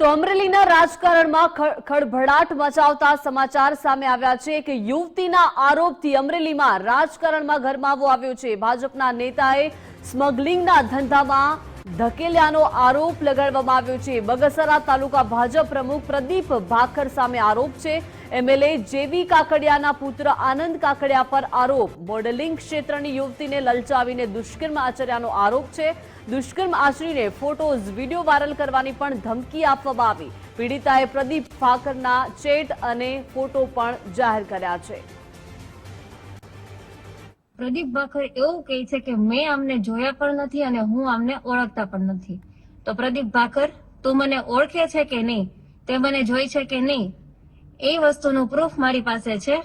તો અમરેલીના રાજકારણમાં ખળભળાટ મચાવતા સમાચાર સામે આવ્યા છે કે યુવતીના આરોપથી અમરેલીમાં રાજકારણમાં ગરમાવો આવ્યો છે. ભાજપના નેતાએ સ્મગલિંગના ધંધામાં ધકેલ્યાનો આરોપ લગાડવામાં આવ્યો છે. બગસરા તાલુકા ભાજપ પ્રમુખ પ્રદીપ ભાખર સામે આરોપ છે. એમએલએ જેવી કાકડિયાના પુત્ર આનંદ કાકડિયા પર આરોપ. મોડેલિંગ ક્ષેત્રની યુવતીને લલચાવીને દુષ્કર્મ આચર્યાનો આરોપ છે. દુષ્કર્મ આચરીને ફોટોઝ, વીડિયો વાયરલ કરવાની પણ ધમકી આપવામાં આવી. પીડિતાએ પ્રદીપ ભાકરના ચેટ અને ફોટો પણ જાહેર કર્યા છે. પ્રદીપ ભાખર એવું કહે છે કે મેં આમને જોયા પણ નથી અને હું આમને ઓળખતા પણ નથી. તો પ્રદીપ ભાખર, તું મને ઓળખે છે કે નહીં? તે મને જોઈ છે કે નહીં? એ વસ્તુનું પ્રૂફ મારી પાસે છે.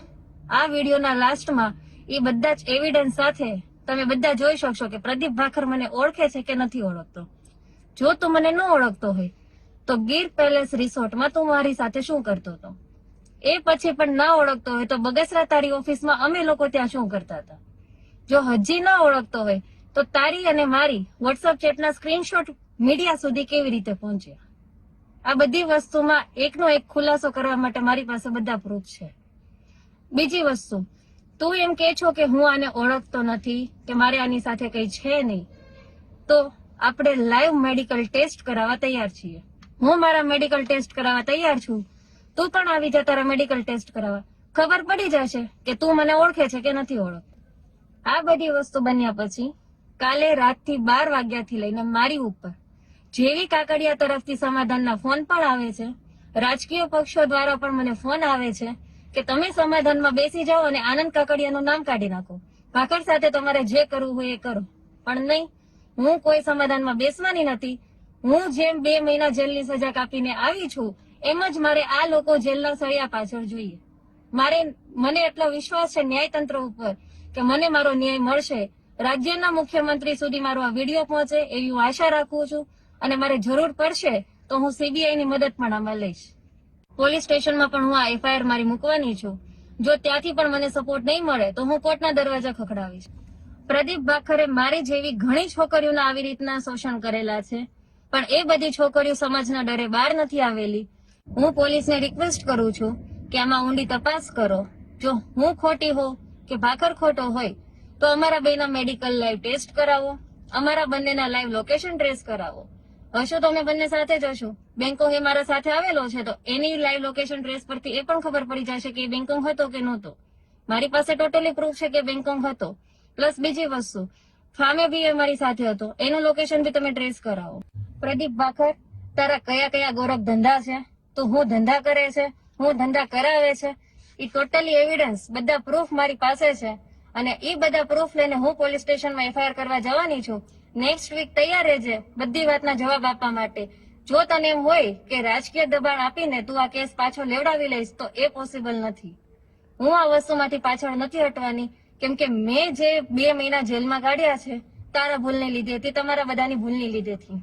આ વિડીયોના લાસ્ટમાં એ બધા જ એવિડન્સ સાથે તમે બધા જોઈ શકશો કે પ્રદીપ ભાખર મને ઓળખે છે કે નથી ઓળખતો. જો તું મને ન ઓળખતો હોય, તો ગીર પેલેસ રિસોર્ટમાં તું મારી સાથે શું કરતો હતો? એ પછી પણ ના ઓળખતો હોય તો બગસરા તારી ઓફિસમાં અમે લોકો ત્યાં શું કરતા હતા? જો હજી ના ઓળખતો હોય, તો તારી અને મારી વોટ્સઅપ ચેટના સ્ક્રીનશોટ મીડિયા સુધી કેવી રીતે પહોંચ્યા? આ બધી વસ્તુમાં એકનો એક ખુલાસો કરવા માટે મારી પાસે બધા પ્રૂફ છે. બીજી વસ્તુ, તું એમ કે છો કે હું આને ઓળખતો નથી, કે મારે આની સાથે કઈ છે નહીં, તો આપણે લાઈવ મેડિકલ ટેસ્ટ કરાવવા તૈયાર છીએ. હું મારા મેડિકલ ટેસ્ટ કરાવવા તૈયાર છું. તું પણ આવી જા તારા મેડિકલ ટેસ્ટ કરાવવા. ખબર પડી જશે કે તું મને ઓળખે છે કે નથી ઓળખ આ બધી વસ્તુ બન્યા પછી કાલે રાતથી બાર વાગ્યાથી લઈને મારી ઉપર જેવી કાકડિયા તરફથી સમાધાનના ફોન પણ આવે છે. રાજકીય પક્ષો દ્વારા પણ મને ફોન આવે છે કે તમે સમાધાનમાં બેસી જાઓ અને આનંદ કાકડિયાનું નામ કાઢી નાખો. ભાખર સાથે તમારે જે કરવું હોય એ કરો. પણ નહીં, હું કોઈ સમાધાનમાં બેસવાની નથી. હું જેમ બે મહિના જેલની સજા કાપીને આવી છું, એમ જ મારે આ લોકો જેલના સળિયા પાછળ જોઈએ. મારે, મને એટલો વિશ્વાસ છે ન્યાયતંત્ર ઉપર કે મને મારો ન્યાય મળશે. રાજ્યના મુખ્યમંત્રી સુધી મારો આ વીડિયો પહોંચે એવી હું આશા રાખું છું. અને મારે જરૂર પડશે તો હું સીબીઆઈ ની મદદ પણ આમાં લઈશ. પોલીસ સ્ટેશનમાં પણ હું આ એફઆઈઆર મારી મૂકવાની છું. જો ત્યાંથી પણ મને સપોર્ટ નહીં મળે, તો હું કોર્ટના દરવાજા ખખડાવીશ. પ્રદીપ ભાખરે મારી જેવી ઘણી છોકરીઓના આવી રીતના શોષણ કરેલા છે, પણ એ બધી છોકરીઓ સમાજના ડરે બહાર નથી આવેલી. હું પોલીસને રિક્વેસ્ટ કરું છું કે આમાં ઊંડી તપાસ કરો. જો હું ખોટી હોઉં કે ભાખર ખોટો હોય, તો અમારા બેના મેડિકલ લાઈવ ટેસ્ટ કરાવો, અમારા બંનેના લાઈવ લોકેશન ટ્રેસ કરાવો. હશો તો અમે બંને સાથે જ હશું. બેંકોંગ એ મારા સાથે આવેલો છે, તો એની લાઈવ લોકેશન ટ્રેસ પરથી એ પણ ખબર પડી જશે કે બેંકોંગ હતો કે નહોતો. મારી પાસે ટોટલી પ્રૂફ છે કે બેંકોંગ હતો. પ્લસ બીજી વસ્તુ, ફામે બી એ મારી સાથે હતો. એનું લોકેશન બી તમે ટ્રેસ કરાવો. પ્રદીપ ભાખર, તારા કયા કયા ગૌરવ ધંધા છે? તો હું ધંધા કરે છે, હું ધંધા કરાવે છે એ ટોટલી એવિડન્સ બધા પ્રૂફ મારી પાસે છે. અને એ બધા પ્રૂફ લઈને હું પોલીસ સ્ટેશનમાં એફઆઈઆર કરવા જવાની છું. નેક્સ્ટ વીક તૈયાર રહેજે બધી વાતના જવાબ આપવા માટે. જો તને એમ હોય કે રાજકીય દબાણ આપીને તું આ કેસ પાછો લેવડાવી લઈશ, તો એ પોસિબલ નથી. હું આ વસ્તુમાંથી પાછળ નથી હટવાની, કેમ કે મેં જે બે મહિના જેલમાં કાઢ્યા છે, તારા ભૂલને લીધે તે તમારા બધાની ભૂલની લીધેથી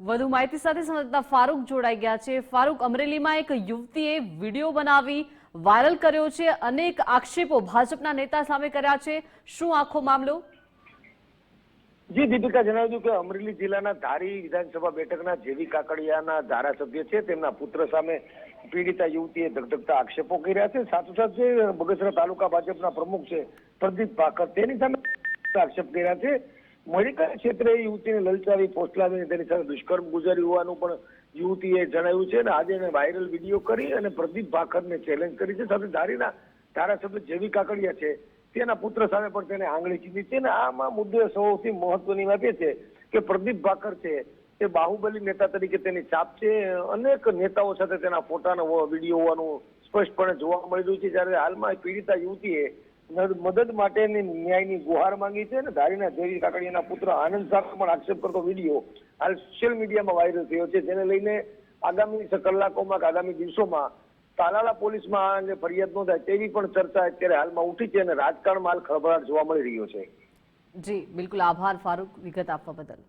વધુ માહિતી સાથે સંવાદદાતા ફારૂક જોડાઈ ગયા છે. ફારૂક અમરેલીમાં એક યુવતીએ વીડિયો બનાવી વાયરલ કર્યો છે. અનેક આક્ષેપો ભાજપના નેતા સામે કર્યા છે. શું આખો મામલો? જી, દીપિકા જણાવ્યું કે અમરેલી જિલ્લાના ધારી વિધાનસભા બેઠકના જેવી કાકડિયાના ધારાસભ્ય છે, તેમના પુત્ર સામે પીડિતા યુવતીએ ધગધગતા આક્ષેપો કર્યા છે. સાથોસાથ જે બગસરા તાલુકા ભાજપના પ્રમુખ છે, પ્રદીપ ભાકર, તેની સામે આક્ષેપ કર્યા છે. મેડિકલ ક્ષેત્રે યુવતીને લલચાવી પોસ્ટલાવીને તેની સાથે દુષ્કર્મ ગુજારી હોવાનું પણ યુવતીએ જણાવ્યું છે અને આજે એને વાયરલ વીડિયો કરી અને પ્રદીપ ભાકરને ચેલેન્જ કરી છે. સાથે ધારીના ધારાસભ્ય જેવી કાકડિયા છે તેના પુત્ર સામે પણ તેને આંગળી ચીંધી. છે અને આમાં મુદ્દે સૌથી મહત્વની વાત એ છે કે પ્રદીપ ભાકર છે, એ બાહુબલી નેતા તરીકે તેની છાપ છે. અનેક નેતાઓ સાથે તેના ફોટાનો વીડિયો હોવાનું સ્પષ્ટપણે જોવા મળી રહ્યું છે. જ્યારે હાલમાં પીડિતા યુવતીએ મદદ માટેની ન્યાયની ગુહાર માંગી છે અને ધારીના દેવી કાકડીયાના પુત્ર આનંદ સાથે પણ આક્ષેપ કરતો વીડિયો હાલ સોશિયલ મીડિયામાં વાયરલ થયો છે. જેને લઈને આગામી કલાકોમાં કે આગામી દિવસોમાં તાલાલા પોલીસમાં આ અંગે ફરિયાદ નોંધાય તેવી પણ ચર્ચા અત્યારે હાલમાં ઉઠી છે અને રાજકારણમાં હાલ ખળભળાટ જોવા મળી રહ્યો છે. જી, બિલકુલ આભાર, ફારૂક, વિગત આપવા બદલ.